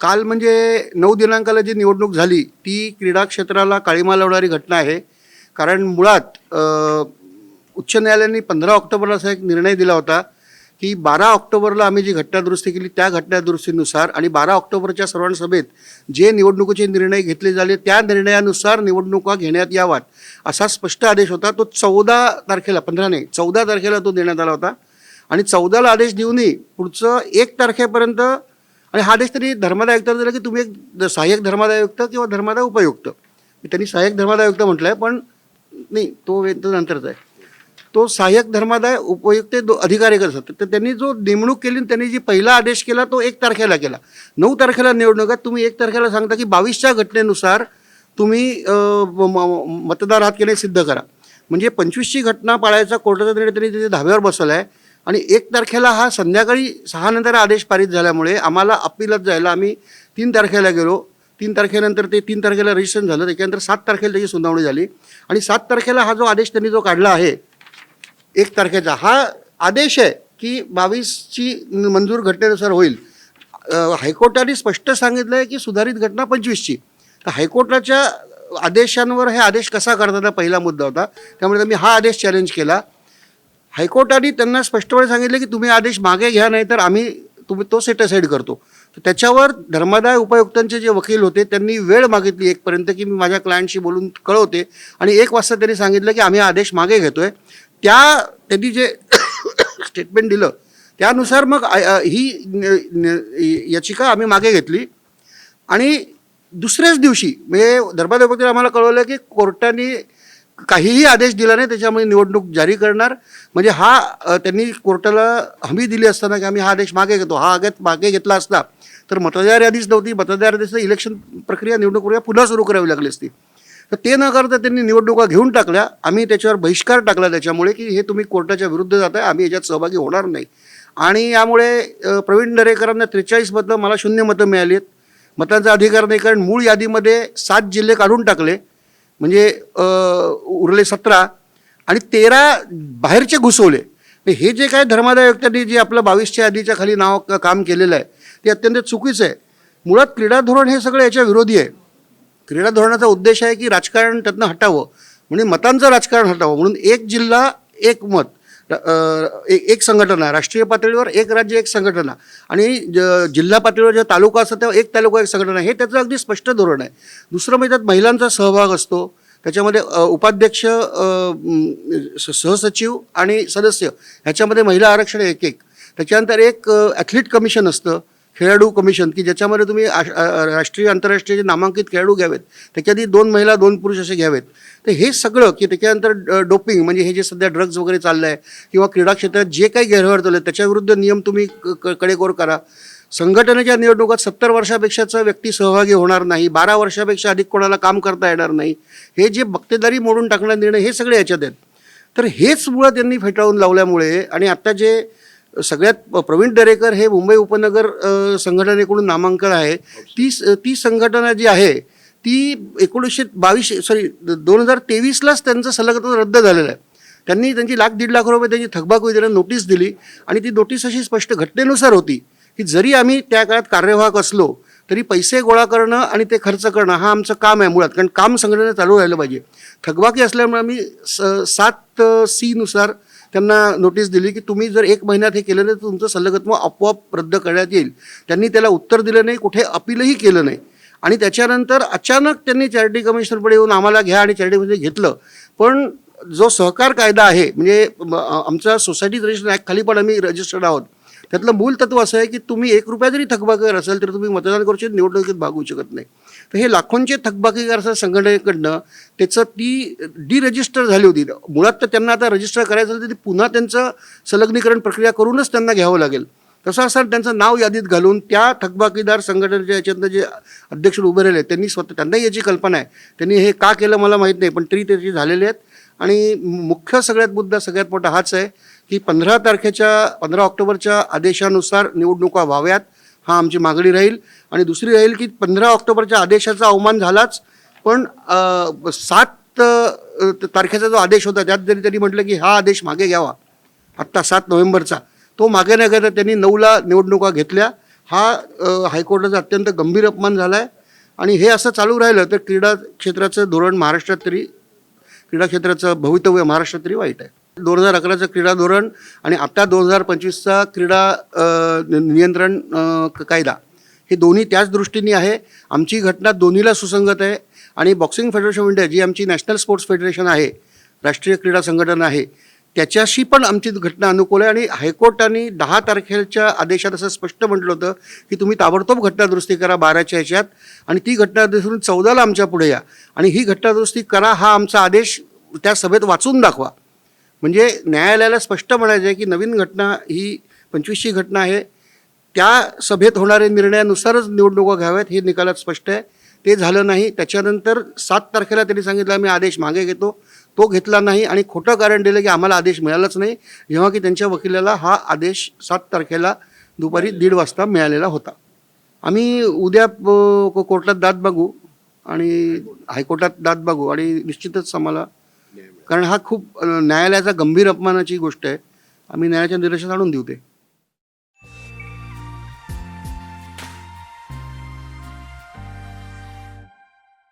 काल म्हणजे नऊ दिनांकाला जी निवडणूक झाली ती क्रीडा क्षेत्राला काळीमा लावणारी घटना आहे. कारण मुळात उच्च न्यायालयाने पंधरा ऑक्टोबरला असा एक निर्णय दिला होता की बारा ऑक्टोबरला आम्ही जी घटनादुरुस्ती केली त्या घटनादुरुस्तीनुसार आणि बारा ऑक्टोबरच्या सर्वांसभेत जे निवडणुकीचे निर्णय घेतले झाले त्या निर्णयानुसार निवडणुका घेण्यात याव्यात असा स्पष्ट आदेश होता. तो चौदा तारखेला पंधरा नाही चौदा तारखेला तो देण्यात आला होता. आणि चौदाला आदेश देऊनही पुढचं एक तारखेपर्यंत आणि हा देश त्यांनी धर्मादाय आयुक्ताला दिला की तुम्ही एक सहाय्यक धर्मादाय आयुक्त किंवा धर्मादाय उपायुक्त. त्यांनी सहाय्यक धर्मादाय आयुक्त म्हटलं आहे पण नाही तो नंतरच नंतरचा आहे. तो सहाय्यक धर्मादाय उपयुक्त दो अधिकारी करत असतात. तर त्यांनी जो नेमणूक केली आणि त्यांनी जी पहिला आदेश केला तो एक तारखेला केला. नऊ तारखेला निवडणूक तुम्ही एक तारखेला सांगता की बावीसच्या घटनेनुसार तुम्ही म- म- मतदार आहात की नाही सिद्ध करा. म्हणजे पंचवीसची घटना पाळायचा कोर्टाचा निर्णय त्यांनी तिथे धाब्यावर बसवला आहे आणि एक तारखेला हा संध्याकाळी सहा नंतर आदेश पारित झाल्यामुळे आम्हाला अपिलात जायला आम्ही तीन तारखेला गेलो. तीन तारखेनंतर ते तीन तारखेला रजिस्ट्रेशन झालं. त्याच्यानंतर सात तारखेला त्याची सुनावणी झाली. आणि सात तारखेला हा जो आदेश त्यांनी जो काढला आहे एक तारखेचा हा आदेश आहे की बावीसची मंजूर घटनेनुसार होईल. हायकोर्टाने स्पष्ट सांगितलं आहे की सुधारित घटना पंचवीसची. तर हायकोर्टाच्या आदेशांवर हे आदेश कसा करताना पहिला मुद्दा होता. त्यामुळे मी हा आदेश चॅलेंज केला. हायकोर्टाने त्यांना स्पष्टपणे सांगितलं की तुम्ही आदेश मागे घ्या नाही तर आम्ही तुम्ही तो सेटिसाईड करतो. तर त्याच्यावर धर्मादाय उपायुक्तांचे जे वकील होते त्यांनी वेळ मागितली एकपर्यंत की मी माझ्या क्लायंटशी बोलून कळवते. आणि एक वाजता त्यांनी सांगितलं की आम्ही आदेश मागे घेतोय. त्या त्यांनी जे स्टेटमेंट दिलं त्यानुसार मग ही याचिका आम्ही मागे घेतली. आणि दुसऱ्याच दिवशी म्हणजे धर्मादाय उपायुक्तांनी आम्हाला कळवलं की कोर्टाने काहीही आदेश दिला नाही त्याच्यामुळे निवडणूक जारी करणार. म्हणजे हा त्यांनी कोर्टाला हमी दिली असताना की आम्ही हा आदेश मागे घेतो. हा आगत मागे घेतला असता तर मतदार यादीच नव्हती. मतदार यादीचं इलेक्शन प्रक्रिया निवडणूक प्रक्रिया पुन्हा सुरू करावी लागली असती. तर ते न करता त्यांनी निवडणुका घेऊन टाकल्या. आम्ही त्याच्यावर बहिष्कार टाकला त्याच्यामुळे की हे तुम्ही कोर्टाच्या विरुद्ध जात आहे आम्ही याच्यात सहभागी होणार नाही. आणि यामुळे प्रवीण दरेकरांना त्रेचाळीस मतं मला शून्य मतं मिळाली आहेत मतांचा अधिकार नाही कारण मूळ यादीमध्ये सात जिल्हे काढून टाकले. म्हणजे उरले सतरा आणि तेरा बाहेरचे घुसवले. हे जे काय धर्मादाय आयुक्तांनी जे आपलं बावीसच्या आधीच्या खाली नाव काम केलेलं आहे ते अत्यंत चुकीचं आहे. मुळात क्रीडा धोरण हे सगळं याच्या विरोधी आहे. क्रीडा धोरणाचा उद्देश आहे की राजकारण त्यातनं हटावं. म्हणजे मतांचं राजकारण हटावं. म्हणून एक जिल्हा एक मत. एक एक संघटना राष्ट्रीय पातळीवर एक राज्य एक संघटना. आणि ज- जिल्हा पातळीवर जे तालुका असतो तेव्हा एक तालुका एक संघटना. हे त्याचं अगदी स्पष्ट धोरण आहे. दुसरं म्हणजे त्यात महिलांचा सहभाग असतो. त्याच्यामध्ये उपाध्यक्ष स- सहसचिव आणि सदस्य ह्याच्यामध्ये महिला आरक्षण एक एक. त्याच्यानंतर एक ॲथलीट कमिशन असतं. खेळाडू कमिशन की ज्याच्यामध्ये तुम्ही आश- राष्ट्रीय आंतरराष्ट्रीय जे नामांकित खेळाडू घ्यावेत त्याच्याआधी दोन महिला दोन पुरुष असे घ्यावेत. तर हे सगळं की त्याच्यानंतर डोपिंग म्हणजे हे जे सध्या ड्रग्ज वगैरे चाललं आहे किंवा क्रीडा क्षेत्रात जे काही गैरव्यवहार चाललं आहे त्याच्याविरुद्ध नियम तुम्ही क- कडेकोर करा. संघटनेच्या निवडणुकात सत्तर वर्षापेक्षाचा व्यक्ती सहभागी होणार नाही बारा वर्षापेक्षा अधिक कोणाला काम करता येणार नाही हे जे बक्तेदारी मोडून टाकणारे निर्णय हे सगळे याच्यात आहेत. तर हेच मुळात त्यांनी फेटाळून लावल्यामुळे आणि आता जे सगळ्यात प्रवीण दरेकर हे मुंबई उपनगर संघटनेकडून नामांकन आहे. ती स- ती संघटना जी आहे ती एकोणीसशे बावीस सॉरी दोन हजार तेवीसलाच त्यांचं सलगत्व रद्द झालेलं आहे. त्यांनी त्यांची लाख दीड लाख रुपये त्यांची थकबाकी त्यांना नोटीस दिली आणि ती नोटीस अशी स्पष्ट घटनेनुसार होती की जरी आम्ही त्या काळात कार्यवाहक असलो तरी पैसे गोळा करणं आणि ते खर्च करणं हा आमचं काम आहे मुळात. कारण काम संघटना चालू राहिलं पाहिजे. थकबाकी असल्यामुळे आम्ही स सात सीनुसार त्यांना नोटीस दिली की तुम्ही जर एक महिन्यात हे केलं नाही तर तुमचं संलग्नत्व आपोआप रद्द करण्यात येईल. त्यांनी त्याला उत्तर दिलं नाही कुठे अपीलही केलं नाही. आणि त्याच्यानंतर अचानक त्यांनी चॅरिटी कमिशनरकडे येऊन आम्हाला घ्या आणि चॅरिटी कमिशन घेतलं. पण जो सहकार कायदा आहे म्हणजे आमचा सोसायटी रजिस्टर ॲक्ट खाली पण आम्ही रजिस्टर्ड आहोत. त्यातलं मूल तत्व असं आहे की तुम्ही एक रुपया जरी थकबाकीदार असेल तर तुम्ही मतदान करू शकत निवडणुकीत भागू शकत नाही. तर हे लाखोंचे थकबाकीदार संघटनेकडनं त्याचं ती डिरजिस्टर झाली होती. मुळात तर त्यांना आता रजिस्टर करायचं असेल तर ते पुन्हा त्यांचं संलग्नीकरण प्रक्रिया करूनच त्यांना घ्यावं लागेल. तसं असं त्यांचं नाव यादीत घालून त्या थकबाकीदार संघटनेच्या याच्यातनं जे अध्यक्ष उभे राहिले आहेत, त्यांनी स्वतः त्यांनाही याची कल्पना आहे. त्यांनी हे का केलं मला माहीत नाही पण तरी त्याचे झालेले आहेत. आणि मुख्य सगळ्यात मुद्दा सगळ्यात मोठा हाच आहे की पंधरा तारखेच्या पंधरा ऑक्टोबरच्या आदेशानुसार निवडणुका व्हाव्यात. हा आमची मागणी राहील. आणि दुसरी राहील की पंधरा ऑक्टोबरच्या आदेशाचा अवमान झालाच पण सात तारखेचा जो आदेश होता त्यात जरी त्यांनी म्हटलं की हा आदेश मागे घ्यावा. आत्ता सात नोव्हेंबरचा. तो मागे न घेता त्यांनी नऊला निवडणुका घेतल्या. हा हायकोर्टाचा अत्यंत गंभीर अपमान झाला आहे आणि हे असं चालू राहिलं तर क्रीडा क्षेत्राचं धोरण महाराष्ट्रात तरी क्रीडा क्षेत्राचं भवितव्य महाराष्ट्रात तरी वाईट आहे. दोन हजार अकराचं क्रीडा धोरण आणि आता दोन हजार पंचवीसचा क्रीडा नियंत्रण कायदा. हे दोन्ही त्याच दृष्टीने आहे. आमची घटना दोन्हीला सुसंगत आहे आणि बॉक्सिंग फेडरेशन ऑफ इंडिया जी आमची नॅशनल स्पोर्ट्स फेडरेशन आहे राष्ट्रीय क्रीडा संघटना आहे त्याच्याशी पण आमची घटना अनुकूल आहे आणि हायकोर्टाने दहा तारखेच्या आदेशात असं स्पष्ट म्हटलं होतं की तुम्ही ताबडतोब घटनादुरुस्ती करा बाराच्या ह्याच्यात आणि ती घटनादुरुस्ती चौदाला आमच्या पुढे या. आणि ही घटनादुरुस्ती करा हा आमचा आदेश त्या सभेत वाचून दाखवा. म्हणजे न्यायालयाला स्पष्ट म्हणायचं आहे की नवीन घटना ही पंचवीसची घटना आहे. त्या सभेत होणाऱ्या निर्णयानुसारच निवडणुका घ्याव्यात हे निकालात स्पष्ट आहे. ते झालं नाही. त्याच्यानंतर सात तारखेला त्यांनी सांगितलं आम्ही आदेश मागे घेतो. तो घेतला नाही आणि खोटं कारण दिलं की आम्हाला आदेश मिळालाच नाही. जेव्हा की त्यांच्या वकिलाला हा आदेश सात तारखेला दुपारी दीड वाजता मिळालेला होता. आम्ही उद्या को- कोर्टात दाद बघू आणि हायकोर्टात दाद बघू आणि निश्चितच आम्हाला कारण हा खूप न्यायालयाचा गंभीर अपमानाची गोष्ट आहे. आम्ही न्यायालयाच्या निदर्शनास आणून देऊ ते.